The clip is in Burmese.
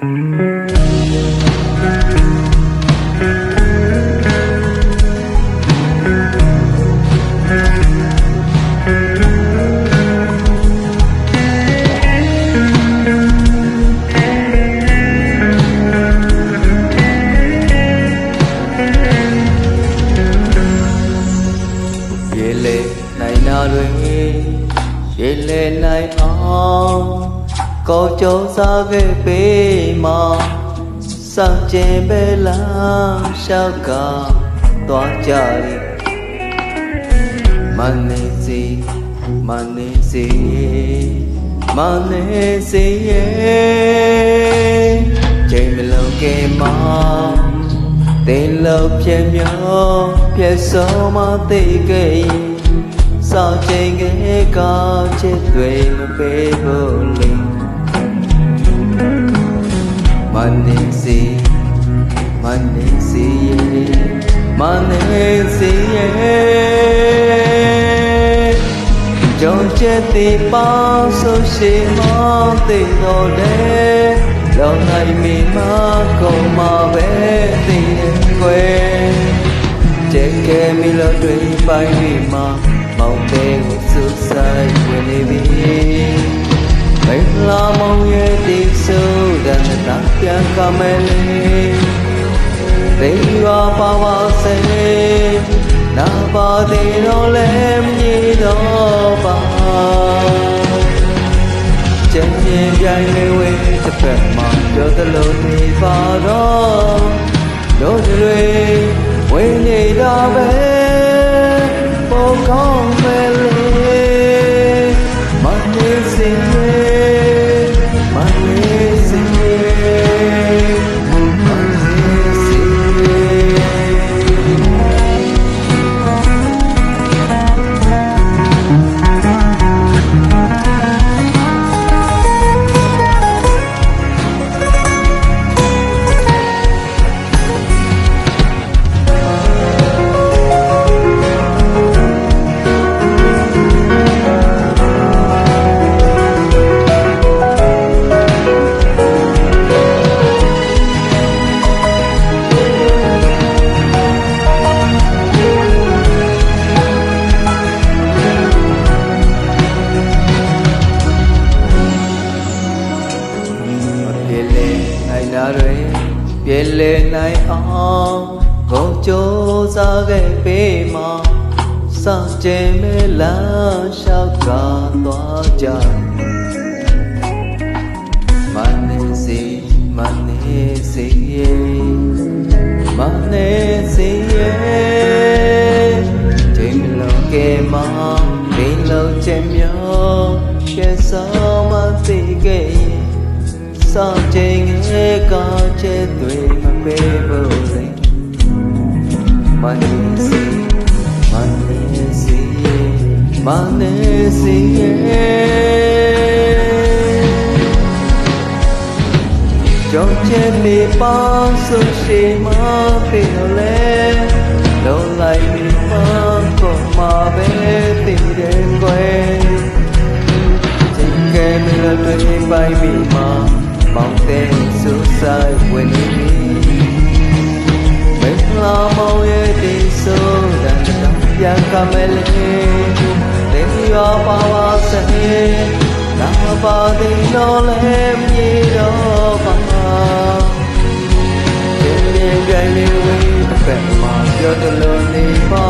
ရေလေနိုင်နာတွင်ရေလေနိုင်အောင် ကောင်းကြောစားခဲ့ပေးမှာစောင့်ကျင်ပဲလားရှောက်ကသွားကြလိမနေစီမနေစီမနေစီရဲ့ချိန်မလုံးကမှာတင်လို့ပြည့်မြောပြည့်စုံမသိခဲ့ရင်စောင့်ချိန်ကကချစ်တွေမပေးဘူးလေ Manesi, Manesi, Manesi, Trong chết thì bao số xì mò thì đồ đế Lâu ngày mi mà không mà bé thì em quên Chết kê mi lo đuôi bay mi mà Mong tê một sự sai quên đi bi မ တာပြန်ကမဲလေးသေရွာပါပါစေနာပါသေးတော့လည်းမကြီးတော့ပါကျင်းပြင်းပြိုင်လေးဝေးတစ် နိုင်နာတွေပြေလေနိုင်အောင်ဂုံကြိုးစားခဲ့ပေးမှာစကြင်မဲလာလျှောက်ကသွားကြမနေစီမနေစီမနေစီချိန်မလုံးကဲမှာဒီလုံးချက်မြောရှေ့ဆောင်မသိခဲ့ရင် စောင့်ချိန်ငယ်ကချဲတွေမပေးဘူးလေမနေစီမနေစီမနေစီကြောင့်ချဲလေးပါဆိုရှိမဖေလို့လေလုံးလိုက်ပြီးမှကိုမပဲတည်တယ်ကွယ်ချိန်ကဲမလို့တွေ့ပိုင်ပြီးမှမောင်တဲ့ ဆူဆိုင်ဝင်နေပြီမင်္ဂလာမောင်ရဲ့ဒီဆိုဒန်တပြန်ကမဲလေးလေရွာပါပါစေနာပါတိတော်လည်းမြေတော်ပါဒီနေ့ကြိုင်လေးဝေးတစ်ဖက်မှာပြောတလို့နေပါတော့တို့တွေဝင်နေတော့ပဲ